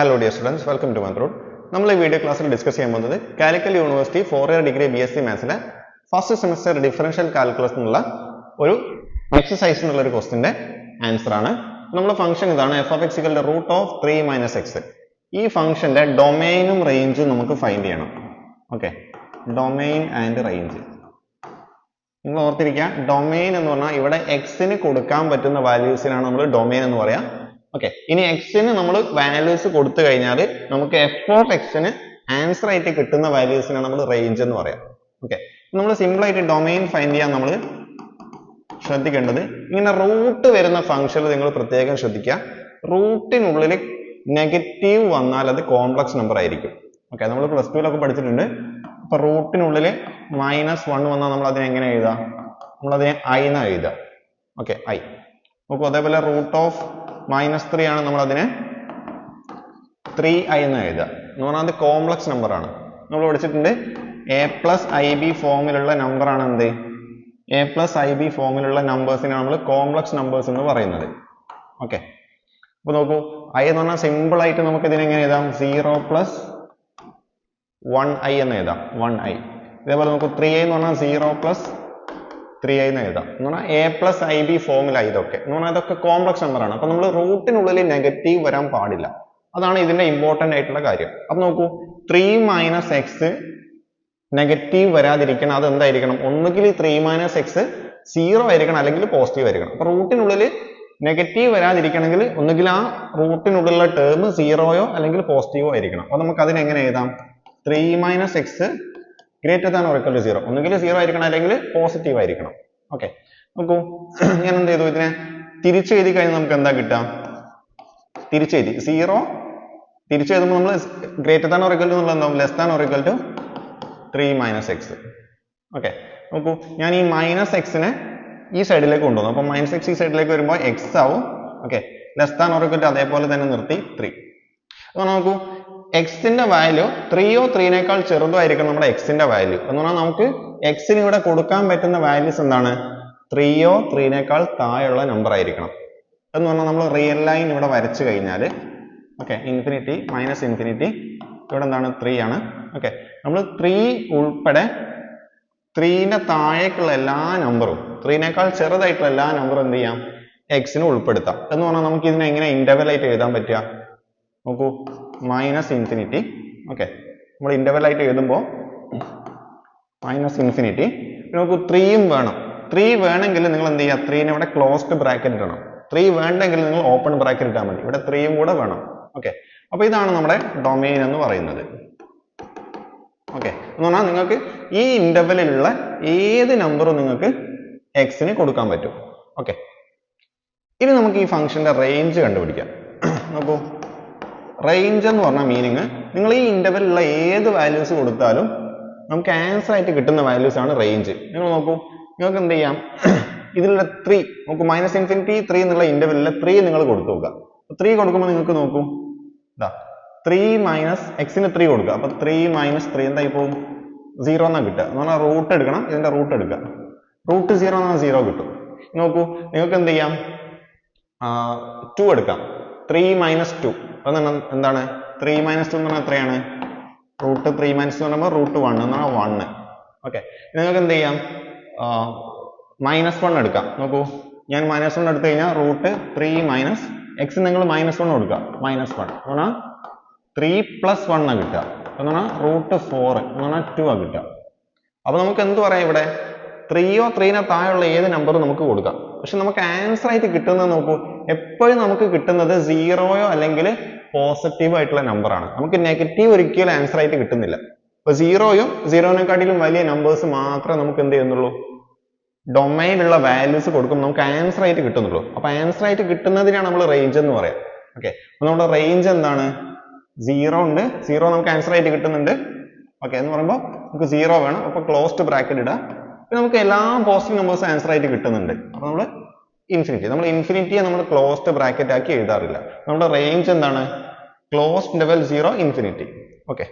Hello dear students welcome to മന്ത്രോഡ് നമ്മൾ ഈ video ക്ലാസ്സിൽ ഡിസ്കസ് ചെയ്യാൻ പോകുന്നത് Calicut university four year degree B S C മാത്സിലെ first semester differential calculus എന്നുള്ള ഒരു എക്സസൈസ് എന്നുള്ള ഒരു ക്വസ്റ്റിന്റെ ആൻസർ ആണ്. നമ്മുടെ ഫംഗ്ഷൻ ഇതാണ് F of എക്സിക്കലിന്റെ root of three minus x ഈ ഫംഗ്ഷന്റെ ഡൊമൈനും റേഞ്ചും നമുക്ക് ഫൈൻഡ് ചെയ്യണം. ഓക്കെ ഡൊമൈൻ ആൻഡ് റേഞ്ച് നിങ്ങൾ ഓർത്തിരിക്കുക ഡൊമൈൻ എന്ന് പറഞ്ഞാൽ ഇവിടെ എക്സിന് കൊടുക്കാൻ പറ്റുന്ന വാല്യൂസിനാണ് നമ്മൾ ഡൊമൈൻ എന്ന് പറയാം. ഓക്കെ ഇനി എക്സിന് നമ്മൾ വാല്യൂസ് കൊടുത്തു കഴിഞ്ഞാൽ നമുക്ക് എഫ് ഓഫ് എക്സിന് ആൻസർ ആയിട്ട് കിട്ടുന്ന വാല്യൂസിനാണ് നമ്മൾ റേഞ്ച് എന്ന് പറയാം. ഓക്കെ നമ്മൾ സിമ്പിൾ ആയിട്ട് domain ഫൈൻഡ് ചെയ്യാൻ നമ്മൾ ശ്രദ്ധിക്കേണ്ടത് ഇങ്ങനെ റൂട്ട് വരുന്ന ഫംഗ്ഷൻ നിങ്ങൾ പ്രത്യേകം ശ്രദ്ധിക്കുക. റൂട്ടിനുള്ളിൽ നെഗറ്റീവ് വന്നാൽ അത് കോംപ്ലക്സ് നമ്പർ ആയിരിക്കും. ഓക്കെ നമ്മൾ പ്ലസ് ടുവിലൊക്കെ പഠിച്ചിട്ടുണ്ട്. അപ്പൊ റൂട്ടിനുള്ളിൽ മൈനസ് വൺ വന്നാൽ നമ്മൾ അതിനെ എങ്ങനെ എഴുതാം? നമ്മൾ അതിനെ i എന്ന് എഴുതുക ഓക്കെ i. നോക്കൂ. അതേപോലെ റൂട്ട് ഓഫ് മൈനസ് ത്രീ ആണ് നമ്മൾ അതിനെ ത്രീ ഐ എന്ന് എഴുതുക. എന്ന് പറഞ്ഞാൽ അത് കോംപ്ലക്സ് നമ്പർ ആണ്. നമ്മൾ പഠിച്ചിട്ടുണ്ട് എ പ്ലസ് ഐ ബി ഫോമിലുള്ള നമ്പർ ആണ് എന്ത്? എ പ്ലസ് ഐ ബി ഫോമിലുള്ള നമ്പേഴ്സിനെ നമ്മൾ കോംപ്ലക്സ് നമ്പേഴ്സ് എന്ന് പറയുന്നത്. ഓക്കെ അപ്പോൾ നോക്കൂ ഐ എന്ന് പറഞ്ഞാൽ സിമ്പിൾ ആയിട്ട് നമുക്ക് ഇതിനെങ്ങനെ എഴുതാം? സീറോ പ്ലസ് വൺ ഐ എന്ന് എഴുതാം. വൺ ഐ ഇതേപോലെ നമുക്ക് ത്രീ ഐ എന്ന് പറഞ്ഞാൽ സീറോ പ്ലസ് ത്രീ ഐ എന്ന് എഴുതാം. എന്ന് പറഞ്ഞാൽ എ പ്ലസ് ഐ ബി ഫോമിലായി ഇതൊക്കെ. എന്ന് പറഞ്ഞാൽ ഇതൊക്കെ കോംപ്ലക്സ് നമ്പർ ആണ്. അപ്പൊ നമ്മൾ റൂട്ടിനുള്ളിൽ നെഗറ്റീവ് വരാൻ പാടില്ല. അതാണ് ഇതിന്റെ ഇമ്പോർട്ടന്റ് ആയിട്ടുള്ള കാര്യം. അപ്പൊ നോക്കൂ ത്രീ മൈനസ് എക്സ് നെഗറ്റീവ് വരാതിരിക്കണം അത് എന്തായിരിക്കണം? ഒന്നുകിൽ ത്രീ മൈനസ് എക്സ് സീറോ ആയിരിക്കണം അല്ലെങ്കിൽ പോസിറ്റീവ് ആയിരിക്കണം. അപ്പൊ റൂട്ടിനുള്ളിൽ നെഗറ്റീവ് വരാതിരിക്കണമെങ്കിൽ ഒന്നുകിൽ ആ റൂട്ടിനുള്ളിലുള്ള ടേം സീറോയോ അല്ലെങ്കിൽ പോസിറ്റീവോ ആയിരിക്കണം. അപ്പൊ നമുക്ക് അതിനെ എങ്ങനെ എഴുതാം? Three minus x greater than or equal to zero ഒന്നുകിൽ സീറോ ആയിരിക്കണം അല്ലെങ്കിൽ പോസിറ്റീവ് ആയിരിക്കണം. ഓക്കെ നോക്കൂ. ഞാൻ എന്ത് ചെയ്തു ഇതിനെ? തിരിച്ചു എഴുതി കഴിഞ്ഞാൽ നമുക്ക് എന്താ കിട്ടാം തിരിച്ചെഴുതി സീറോ തിരിച്ചെഴുതുമ്പോൾ നമ്മൾ ഗ്രേറ്റർ ദാൻ ഓറിക്കൽ ടു എന്നുള്ള എന്താവും? Less than or equal to three minus x okay നോക്കൂ. ഞാൻ ഈ മൈനസ് എക്സിനെ ഈ സൈഡിലേക്ക് കൊണ്ടുവന്നു. അപ്പോൾ മൈനസ് എക്സ് ഈ സൈഡിലേക്ക് വരുമ്പോൾ എക്സ് ആവും. Okay less than or equal to അതേപോലെ തന്നെ നിർത്തി ത്രീ അപ്പോൾ നോക്കൂ. എക്സിന്റെ വാല്യൂ ത്രീയോ ത്രീനേക്കാൾ ചെറുതോ ചെറുതായിരിക്കണം നമ്മുടെ എക്സിന്റെ വാല്യൂ എന്ന് പറഞ്ഞാൽ നമുക്ക് എക്സിന് ഇവിടെ കൊടുക്കാൻ പറ്റുന്ന വാല്യൂസ് എന്താണ്? ത്രീയോ ത്രീനേക്കാൾ താഴെയുള്ള നമ്പർ ആയിരിക്കണം. എന്ന് പറഞ്ഞാൽ നമ്മൾ റിയൽ ലൈൻ ഇവിടെ വരച്ചു കഴിഞ്ഞാൽ ഓക്കെ ഇൻഫിനിറ്റി മൈനസ് ഇൻഫിനിറ്റി ഇവിടെ എന്താണ്? ത്രീ ആണ്. ഓക്കെ നമ്മൾ ത്രീ ഉൾപ്പെടെ ത്രീന്റെ താഴേക്കുള്ള എല്ലാ നമ്പറും ത്രീനേക്കാൾ ചെറുതായിട്ടുള്ള എല്ലാ നമ്പറും എന്ത് ചെയ്യാം? എക്സിന് ഉൾപ്പെടുത്താം. എന്ന് പറഞ്ഞാൽ നമുക്ക് ഇതിനെ എങ്ങനെ ഇന്റർവെൽ ആയിട്ട് എഴുതാൻ പറ്റുക? നോക്കൂ മൈനസ് ഇൻഫിനിറ്റി ഓക്കെ നമ്മൾ ഇന്റർവെൽ ആയിട്ട് എഴുതുമ്പോൾ മൈനസ് ഇൻഫിനിറ്റി നോക്കൂ ത്രീയും വേണം. ത്രീ വേണമെങ്കിൽ നിങ്ങൾ എന്ത് ചെയ്യുക? ത്രീനെ ഇവിടെ ക്ലോസ്ഡ് ബ്രാക്കറ്റ് ഇടണം. ത്രീ വേണ്ടെങ്കിൽ നിങ്ങൾ ഓപ്പൺ ബ്രാക്കറ്റ് ഇട്ടാൽ മതി. ഇവിടെ ത്രീയും കൂടെ വേണം. ഓക്കെ അപ്പോൾ ഇതാണ് നമ്മുടെ ഡൊമൈൻ എന്ന് പറയുന്നത്. ഓക്കെ എന്ന് പറഞ്ഞാൽ നിങ്ങൾക്ക് ഈ ഇന്റർവെല്ലിലുള്ള ഏത് നമ്പറും നിങ്ങൾക്ക് എക്സിന് കൊടുക്കാൻ പറ്റും. ഓക്കെ ഇനി നമുക്ക് ഈ ഫംഗ്ഷന്റെ റേഞ്ച് കണ്ടുപിടിക്കാം. നോക്കൂ. റേഞ്ച് എന്ന് പറഞ്ഞ മീനിങ് നിങ്ങൾ ഈ ഇന്റർവെല്ലിലുള്ള ഏത് വാല്യൂസ് കൊടുത്താലും നമുക്ക് ആൻസർ ആയിട്ട് കിട്ടുന്ന വാല്യൂസ് ആണ് റേഞ്ച് നിങ്ങൾ നോക്കൂ നിങ്ങൾക്ക് എന്ത് ചെയ്യാം? ഇതിലുള്ള ത്രീ നോക്കൂ മൈനസ് ഇൻഫിനിറ്റി ത്രീ എന്നുള്ള ഇന്റർവെല്ലിലെ ത്രീ നിങ്ങൾ കൊടുത്തു നോക്കുക. ത്രീ കൊടുക്കുമ്പോൾ നിങ്ങൾക്ക് നോക്കൂ ഇതാ ത്രീ മൈനസ് എക്സിന് ത്രീ കൊടുക്കുക. അപ്പൊ ത്രീ മൈനസ് ത്രീ എന്തായി പോകും? സീറോ എന്നാ കിട്ടുക. എന്ന് പറഞ്ഞാൽ റൂട്ട് എടുക്കണം ഇതിന്റെ റൂട്ട് എടുക്കുക. റൂട്ട് സീറോ എന്നാൽ സീറോ കിട്ടും. നോക്കൂ നിങ്ങൾക്ക് എന്ത് ചെയ്യാം? ടു എടുക്കാം. ത്രീ മൈനസ് ടു അതെന്താണ് എന്താണ്? ത്രീ മൈനസ് ടു എന്ന് പറഞ്ഞാൽ എത്രയാണ്? റൂട്ട് ത്രീ മൈനസ് എന്ന് പറയുമ്പോൾ റൂട്ട് വൺ എന്ന് പറഞ്ഞാൽ വണ്ണ് ഓക്കെ നിങ്ങൾക്ക് എന്ത് ചെയ്യാം? മൈനസ് വൺ എടുക്കാം. നോക്കൂ. ഞാൻ മൈനസ് വൺ എടുത്തു കഴിഞ്ഞാൽ റൂട്ട് ത്രീ മൈനസ് എക്സ് നിങ്ങൾ മൈനസ് വൺ കൊടുക്കുക. മൈനസ് വൺ എന്ന് പറഞ്ഞാൽ ത്രീ പ്ലസ് വൺ ആ കിട്ടുക. എന്ന് പറഞ്ഞാൽ റൂട്ട് ഫോർ എന്ന് പറഞ്ഞാൽ ടു ആ കിട്ടുക. അപ്പോൾ നമുക്ക് എന്ത് പറയാം ഇവിടെ? ത്രീയോ ത്രീനോ താഴെയുള്ള ഏത് നമ്പറും നമുക്ക് കൊടുക്കാം. പക്ഷെ നമുക്ക് ആൻസർ ആയിട്ട് കിട്ടുന്നത് നോക്കൂ. എപ്പോഴും നമുക്ക് കിട്ടുന്നത് സീറോയോ അല്ലെങ്കിൽ പോസിറ്റീവ് ആയിട്ടുള്ള നമ്പർ ആണ്. നമുക്ക് നെഗറ്റീവ് ഒരിക്കലും ആൻസർ ആയിട്ട് കിട്ടുന്നില്ല. അപ്പോൾ സീറോയും സീറോനെക്കാട്ടിലും വലിയ നമ്പേഴ്സ് മാത്രമേ നമുക്ക് എന്ത് ചെയ്യുന്നുള്ളൂ? ഡൊമൈനിലുള്ള വാല്യൂസ് കൊടുക്കുമ്പോൾ നമുക്ക് ആൻസർ ആയിട്ട് കിട്ടുന്നുള്ളൂ. അപ്പൊ ആൻസർ ആയിട്ട് കിട്ടുന്നതിനാണ് നമ്മൾ റേഞ്ച് എന്ന് പറയാം. ഓക്കെ അപ്പൊ നമ്മുടെ റേഞ്ച് എന്താണ്? സീറോ ഉണ്ട്. സീറോ നമുക്ക് ആൻസർ ആയിട്ട് കിട്ടുന്നുണ്ട്. ഓക്കെ എന്ന് പറയുമ്പോൾ നമുക്ക് സീറോ വേണം. അപ്പൊ ക്ലോസ്ഡ് ബ്രാക്കറ്റ് ഇടാം. നമുക്ക് എല്ലാ പോസിറ്റീവ് നമ്പേഴ്സ് ആൻസർ ആയിട്ട് കിട്ടുന്നുണ്ട്. അപ്പൊ നമ്മൾ ഇൻഫിനിറ്റി. നമ്മൾ ഇൻഫിനിറ്റിയെ നമ്മൾ ക്ലോസ്ഡ് ബ്രാക്കറ്റ് ആക്കി എഴുതാറില്ല. നമ്മുടെ റേഞ്ച് എന്താണ്? Closed level zero infinity. Okay.